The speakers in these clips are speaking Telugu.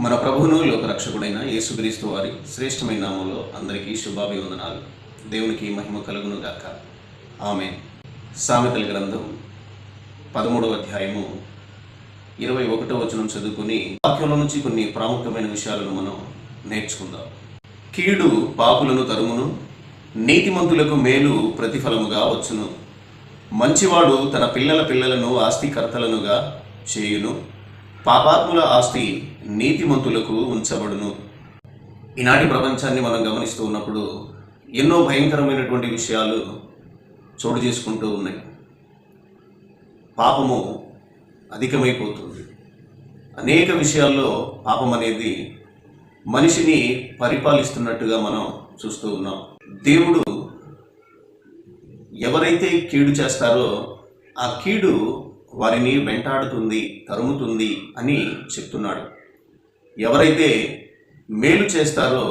మన ప్రభువును లోకరక్షకుడైన యేసుక్రీస్తు వారి శ్రేష్టమైన నామంలో అందరికీ శుభాభివందనాలు. దేవునికి మహిమ కలుగును గాక ఆమె సామెతల గ్రంథం పదమూడవ అధ్యాయము ఇరవై ఒకటో వచనం చదువుకుని వాక్యంలో నుంచి కొన్ని ప్రాముఖ్యమైన విషయాలను మనం నేర్చుకుందాం. కీడు పాపులను తరుమును నీతిమంతులకు మేలు ప్రతిఫలముగా వచ్చును. మంచివాడు తన పిల్లల పిల్లలను ఆస్తికర్తలనుగా చేయును. పాపాత్ముల ఆస్తి నీతిమంతులకు ఉంచబడును. ఈనాటి ప్రపంచాన్ని మనం గమనిస్తూ ఉన్నప్పుడు ఎన్నో భయంకరమైనటువంటి విషయాలు చోటు చేసుకుంటూ ఉన్నాయి. పాపము అధికమైపోతుంది. అనేక విషయాల్లో పాపం అనేది మనిషిని పరిపాలిస్తున్నట్టుగా మనం చూస్తూ ఉన్నాం. దేవుడు ఎవరైతే కీడు చేస్తారో ఆ కీడు వారిని వెంటాడుతుంది తరుముతుంది అని చెప్తున్నాడు. ఎవరైతే మేలు చేస్తారో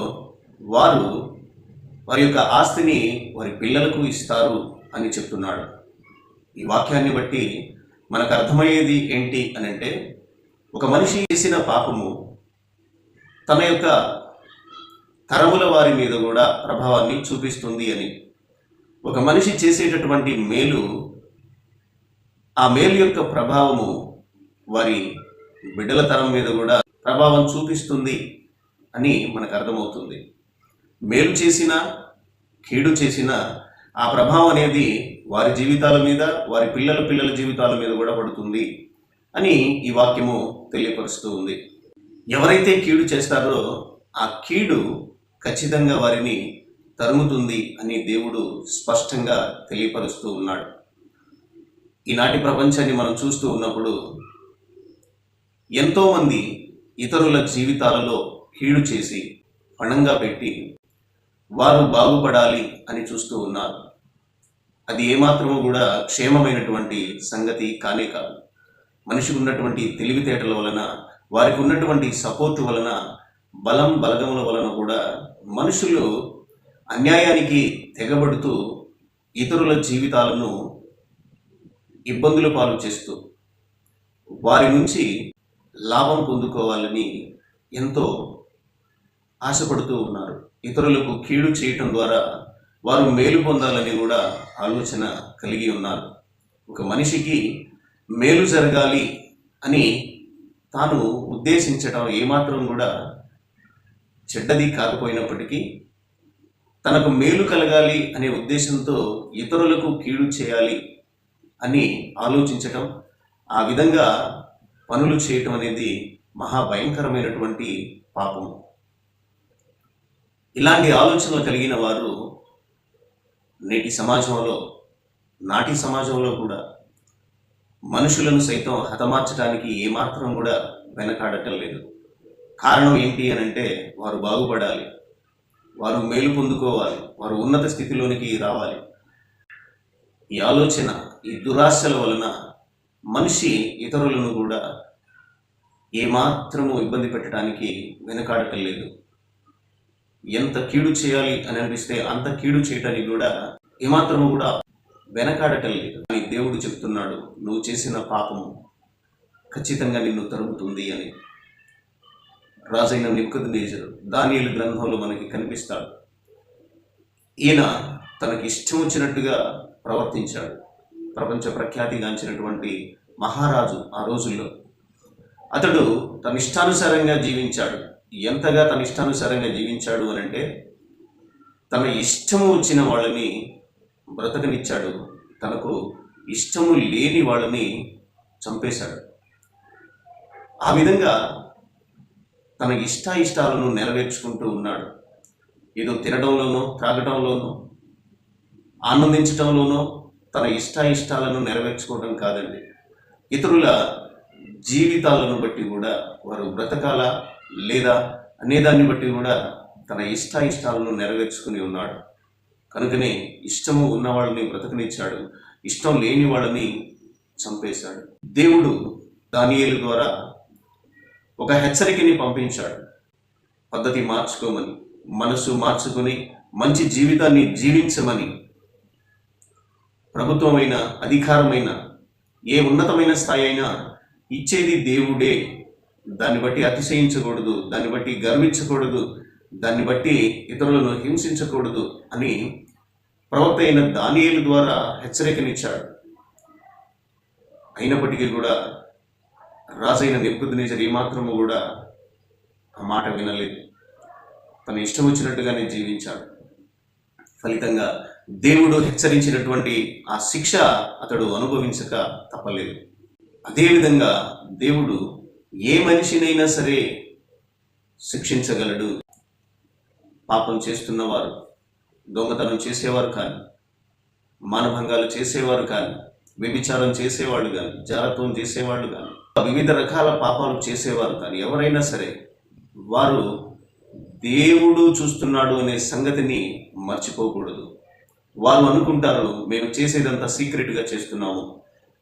వారు వారి యొక్క ఆస్తిని వారి పిల్లలకు ఇస్తారు అని చెప్తున్నాడు. ఈ వాక్యాన్ని బట్టి మనకు అర్థమయ్యేది ఏంటి అని అంటే ఒక మనిషి చేసిన పాపము తన యొక్క తరముల వారి మీద కూడా ప్రభావాన్ని చూపిస్తుంది అని. ఒక మనిషి చేసేటటువంటి మేలు ఆ మేలు యొక్క ప్రభావము వారి బిడ్డల తరం మీద కూడా ప్రభావం చూపిస్తుంది అని మనకు అర్థమవుతుంది. మేలు చేసిన కీడు చేసిన ఆ ప్రభావం అనేది వారి జీవితాల మీద వారి పిల్లల పిల్లల జీవితాల మీద కూడా పడుతుంది అని ఈ వాక్యము తెలియపరుస్తూ ఉంది. ఎవరైతే కీడు చేస్తారో ఆ కీడు ఖచ్చితంగా వారిని తరుముతుంది అని దేవుడు స్పష్టంగా తెలియపరుస్తూ ఉన్నాడు. ఈనాటి ప్రపంచాన్ని మనం చూస్తూ ఉన్నప్పుడు ఎంతోమంది ఇతరుల జీవితాలలో కీడు చేసి పణంగా పెట్టి వారు బాగుపడాలి అని చూస్తూ ఉన్నారు. అది ఏమాత్రము కూడా క్షేమమైనటువంటి సంగతి కానే కాదు. మనిషికి ఉన్నటువంటి తెలివితేటల వలన వారికి ఉన్నటువంటి సపోర్టు వలన బలం బలగముల వలన కూడా మనుషులు అన్యాయానికి తెగబడుతూ ఇతరుల జీవితాలను ఇబ్బందుల పాలు చేస్తూ వారి నుంచి లాభం పొందుకోవాలని ఎంతో ఆశపడుతూ ఉన్నారు. ఇతరులకు కీడు చేయటం ద్వారా వారు మేలు పొందాలని కూడా ఆలోచన కలిగి ఉన్నారు. ఒక మనిషికి మేలు జరగాలి అని తాను ఉద్దేశించడం ఏమాత్రం కూడా చెడ్డది కాకపోయినప్పటికీ తనకు మేలు కలగాలి అనే ఉద్దేశంతో ఇతరులకు కీడు చేయాలి అని ఆలోచించటం ఆ విధంగా పనులు చేయటం అనేది మహాభయంకరమైనటువంటి పాపము ఇలాంటి ఆలోచనలు కలిగిన వారు నేటి సమాజంలో నాటి సమాజంలో కూడా మనుషులను సైతం హతమార్చడానికి ఏమాత్రం కూడా వెనకాడటం లేదు. కారణం ఏంటి అని అంటే వారు బాగుపడాలి. వారు మేలు పొందుకోవాలి. వారు ఉన్నత స్థితిలోనికి రావాలి. ఈ ఆలోచన ఈ దురాశల వలన మనిషి ఇతరులను కూడా ఏమాత్రము ఇబ్బంది పెట్టడానికి వెనకాడటం లేదు ఎంత కీడు చేయాలి అని అనిపిస్తే అంత కీడు చేయటానికి కూడా ఏమాత్రము కూడా వెనకాడటం లేదు అని దేవుడు చెప్తున్నాడు నువ్వు చేసిన పాపము ఖచ్చితంగా నిన్ను తరుగుతుంది అని. రాజైన నిపుకద్నేజరు దానియలు గ్రంథంలో మనకి కనిపిస్తాడు. ఈయన తనకి ఇష్టం వచ్చినట్టుగా ప్రవర్తించాడు. ప్రపంచ ప్రఖ్యాతిగాంచినటువంటి మహారాజు ఆ రోజుల్లో. అతడు తన ఇష్టానుసారంగా జీవించాడు. ఎంతగా తన ఇష్టానుసారంగా జీవించాడు అని అంటే తన ఇష్టము వచ్చిన వాళ్ళని బ్రతకనిచ్చాడు. తనకు ఇష్టము లేని వాళ్ళని చంపేశాడు. ఆ విధంగా తన ఇష్టాయిష్టాలను నెరవేర్చుకుంటూ ఉన్నాడు. ఏదో తినడంలోనో త్రాగటంలోనో ఆనందించటంలోనో తన ఇష్టాయిష్టాలను నెరవేర్చుకోవడం కాదండి. ఇతరుల జీవితాలను బట్టి కూడా వారు బ్రతకాల లేదా అనేదాన్ని బట్టి కూడా తన ఇష్టాయిష్టాలను నెరవేర్చుకుని ఉన్నాడు. కనుకనే ఇష్టము ఉన్న వాళ్ళని బ్రతకనిచ్చాడు. ఇష్టం లేని వాళ్ళని చంపేశాడు. దేవుడు దానియేలు ద్వారా ఒక హెచ్చరికని పంపించాడు. పద్ధతి మార్చుకోమని మనసు మార్చుకొని మంచి జీవితాన్ని జీవించమని ప్రభుత్వమైన అధికారమైన ఏ ఉన్నతమైన స్థాయి అయినా ఇచ్చేది దేవుడే. దాన్ని బట్టి అతిశయించకూడదు దాన్ని బట్టి గర్వించకూడదు దాన్ని బట్టి ఇతరులను హింసించకూడదు అని ప్రవక్త అయిన దానియేలు ద్వారా హెచ్చరికనిచ్చాడు. అయినప్పటికీ కూడా రాజైన నెప్పుదునేజర్ ఏమాత్రము కూడా ఆ మాట వినలేదు. తన ఇష్టం వచ్చినట్టుగానే జీవించాడు. ఫలితంగా దేవుడు హెచ్చరించినటువంటి ఆ శిక్ష అతడు అనుభవించక తప్పలేదు. అదేవిధంగా దేవుడు ఏ మనిషినైనా సరే శిక్షించగలడు. పాపం చేస్తున్నవారు దొంగతనం చేసేవారు కానీ మానభంగాలు చేసేవారు కానీ వ్యభిచారం చేసేవాళ్ళు కానీ జారత్వం చేసేవాళ్ళు కానీ వివిధ రకాల పాపాలు చేసేవారు కానీ ఎవరైనా సరే వారు దేవుడు చూస్తున్నాడు అనే సంగతిని మర్చిపోకూడదు. వాళ్ళు అనుకుంటారు మేము చేసేదంతా సీక్రెట్గా చేస్తున్నాము.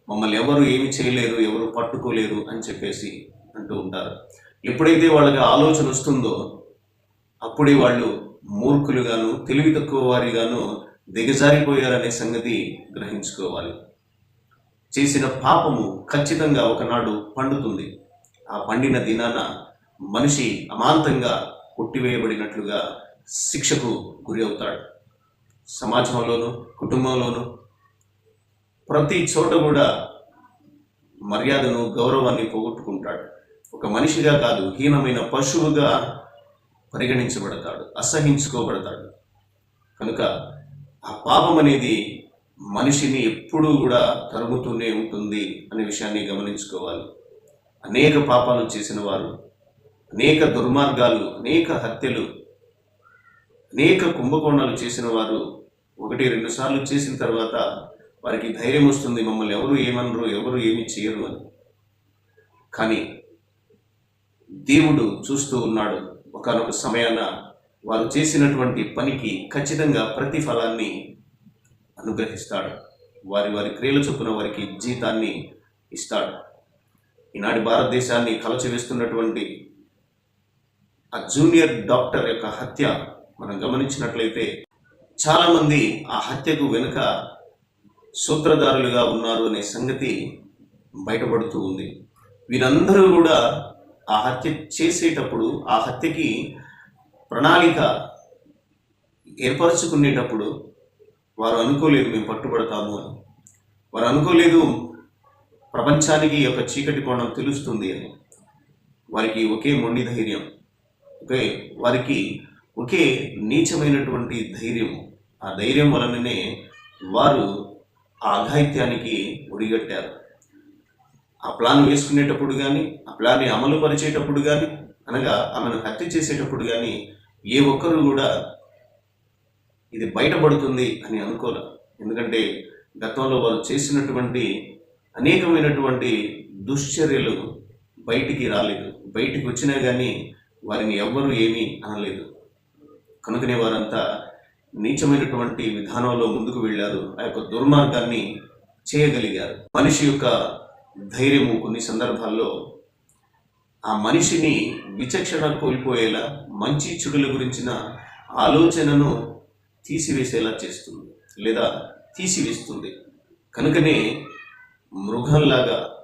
మమ్మల్ని ఎవరు ఏమి చేయలేరు ఎవరు పట్టుకోలేరు అని చెప్పేసి అంటూ ఉంటారు. ఎప్పుడైతే వాళ్ళకి ఆలోచన వస్తుందో అప్పుడే వాళ్ళు మూర్ఖులుగాను తెలివి తక్కువ వారిగాను దిగజారిపోయారనే సంగతి గ్రహించుకోవాలి. చేసిన పాపము ఖచ్చితంగా ఒకనాడు పండుతుంది. ఆ పండిన దినాన మనిషి అమాంతంగా కొట్టివేయబడినట్లుగా శిక్షకు గురి అవుతాడు. సమాజంలోను కుటుంబంలోను ప్రతి చోట కూడా మర్యాదను గౌరవాన్ని పోగొట్టుకుంటాడు. ఒక మనిషిగా కాదు హీనమైన పశువుగా పరిగణించబడతాడు అసహించుకోబడతాడు. కనుక ఆ పాపం అనేది మనిషిని ఎప్పుడూ కూడా తరుగుతూనే ఉంటుంది అనే విషయాన్ని గమనించుకోవాలి. అనేక పాపాలు చేసిన వారు అనేక దుర్మార్గాలు అనేక హత్యలు అనేక కుంభకోణాలు చేసిన వారు ఒకటి రెండు సార్లు చేసిన తర్వాత వారికి ధైర్యం వస్తుంది. మమ్మల్ని ఎవరు ఏమనరు ఎవరు ఏమి చేయరు అని. కానీ దేవుడు చూస్తూ ఉన్నాడు. ఒకనొక సమయాన వారు చేసినటువంటి పనికి ఖచ్చితంగా ప్రతిఫలాన్ని అనుగ్రహిస్తాడు. వారి వారి క్రియల చొప్పున వారికి జీతాన్ని ఇస్తాడు. ఈనాటి భారతదేశాన్ని కలచివేస్తున్నటువంటి ఆ జూనియర్ డాక్టర్ యొక్క హత్య మనం గమనించినట్లయితే చాలామంది ఆ హత్యకు వెనుక సూత్రధారులుగా ఉన్నారు అనే సంగతి బయటపడుతూ ఉంది. వీరందరూ కూడా ఆ హత్య చేసేటప్పుడు ఆ హత్యకి ప్రణాళిక ఏర్పరచుకునేటప్పుడు వారు అనుకోలేదు మేము పట్టుబడతాము అని. వారు అనుకోలేదు ప్రపంచానికి ఈ యొక్క చీకటి కోణం తెలుస్తుంది అని. వారికి ఒకే మొండి ధైర్యం. ఒకే వారికి ఒకే నీచమైనటువంటి ధైర్యం ఆ ధైర్యం వలననే వారు ఆ అఘాయిత్యానికి ఒడిగట్టారు. ఆ ప్లాన్ వేసుకునేటప్పుడు కానీ ఆ ప్లాన్ని అమలు పరిచేటప్పుడు కానీ అనగా ఆమెను హత్య చేసేటప్పుడు కానీ ఏ ఒక్కరు కూడా ఇది బయటపడుతుంది అని అనుకోలే ఎందుకంటే గతంలో వారు చేసినటువంటి అనేకమైనటువంటి దుశ్చర్యలు బయటికి రాలేదు. బయటికి వచ్చినా కానీ వారిని ఎవ్వరూ ఏమీ అనలేదు. కనుకనే వారంతా నీచమైనటువంటి విధానంలో ముందుకు వెళ్ళారు. ఆ యొక్క దుర్మార్గాన్ని చేయగలిగారు. మనిషి యొక్క ధైర్యము కొన్ని సందర్భాల్లో ఆ మనిషిని విచక్షణ కోల్పోయేలా మంచి చెడుల గురించిన ఆలోచనను తీసివేసేలా చేస్తుంది లేదా తీసివేస్తుంది. కనుకనే మృగంలాగా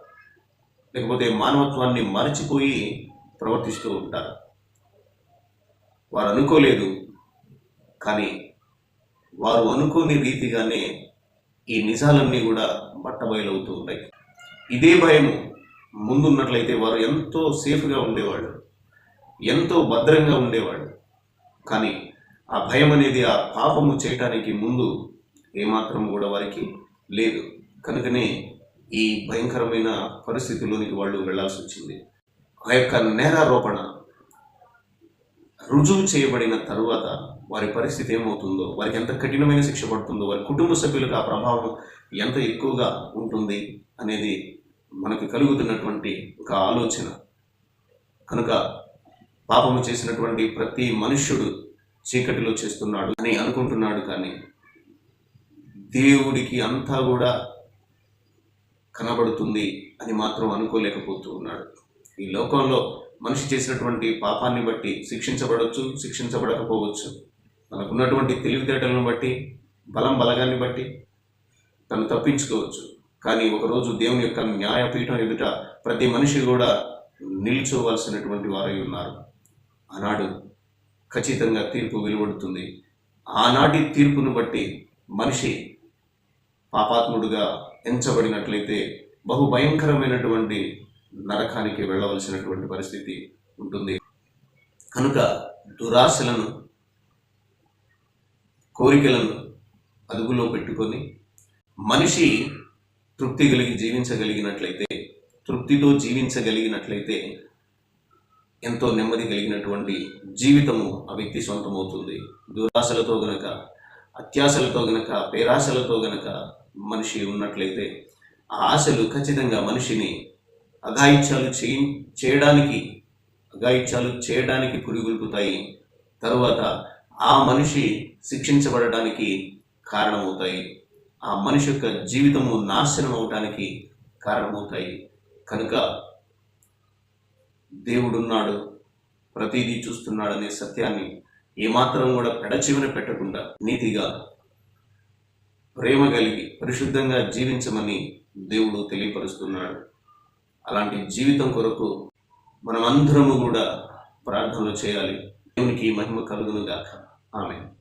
లేకపోతే మానవత్వాన్ని మరచిపోయి ప్రవర్తిస్తూ ఉంటారు. వారు అనుకోలేదు. కానీ వారు అనుకోని రీతిగానే ఈ నిజాలన్నీ కూడా బట్టబయలవుతూ ఉంటాయి. ఇదే భయం ముందున్నట్లయితే వారు ఎంతో సేఫ్గా ఉండేవాళ్ళు. ఎంతో భద్రంగా ఉండేవాళ్ళు. కానీ ఆ భయం అనేది ఆ పాపము చేయటానికి ముందు ఏమాత్రం కూడా వారికి లేదు. కనుకనే ఈ భయంకరమైన పరిస్థితిలోనికి వాళ్ళు వెళ్ళాల్సి వచ్చింది ఆ యొక్క నేరారోపణ రుజువు చేయబడిన తరువాత వారి పరిస్థితి ఏమవుతుందో వారికి ఎంత కఠినమైన శిక్ష పడుతుందో వారి కుటుంబ సభ్యులకు ఆ ప్రభావం ఎంత ఎక్కువగా ఉంటుంది అనేది మనకు కలుగుతున్నటువంటి ఒక ఆలోచన. కనుక పాపము చేసినటువంటి ప్రతి మనుష్యుడు చీకటిలో చేస్తున్నాడు అని అనుకుంటున్నాడు కానీ దేవుడికి అంతా కూడా కనబడుతుంది అని మాత్రం అనుకోలేకపోతూ ఉన్నాడు. ఈ లోకంలో మనిషి చేసినటువంటి పాపాన్ని బట్టి శిక్షించబడవచ్చు శిక్షించబడకపోవచ్చు. మనకున్నటువంటి తెలివితేటలను బట్టి బలం బలగాన్ని బట్టి తను తప్పించుకోవచ్చు. కానీ ఒకరోజు దేవుని యొక్క న్యాయపీఠం ఎదుట ప్రతి మనిషి కూడా నిల్చోవలసినటువంటి వారై ఉన్నారు. ఆనాడు ఖచ్చితంగా తీర్పు వెలువడుతుంది. ఆనాటి తీర్పును బట్టి మనిషి పాపాత్ముడుగా ఎంచబడినట్లయితే బహు భయంకరమైనటువంటి నరకానికి వెళ్ళవలసినటువంటి పరిస్థితి ఉంటుంది. కనుక దురాశలను కోరికలను అదుపులో పెట్టుకొని మనిషి తృప్తి కలిగి జీవించగలిగినట్లయితే తృప్తితో జీవించగలిగినట్లయితే ఎంతో నెమ్మది కలిగినటువంటి జీవితము ఆ వ్యక్తి సొంతమవుతుంది. దురాశలతో గనక అత్యాశలతో గనక పేరాశలతో గనక మనిషి ఉన్నట్లయితే ఆ ఆశలు ఖచ్చితంగా మనిషిని అఘాయిత్యాలు చేయి చేయడానికి అఘాయిత్యాలు చేయడానికి పురిగొల్పుతాయి. తరువాత ఆ మనిషి శిక్షించబడడానికి కారణమవుతాయి. ఆ మనిషి యొక్క జీవితము నాశనం అవడానికి కారణమవుతాయి. కనుక దేవుడున్నాడు ప్రతిదీ చూస్తున్నాడనే సత్యాన్ని ఏమాత్రం కూడా పెడచివిన పెట్టకుండా నీతిగా ప్రేమ కలిగి పరిశుద్ధంగా జీవించమని దేవుడు తెలియపరుస్తున్నాడు. అలాంటి జీవితం కొరకు మనమందరము కూడా ప్రార్థనలు చేయాలి. దేవునికి మహిమ కలుగును గాక ఆమె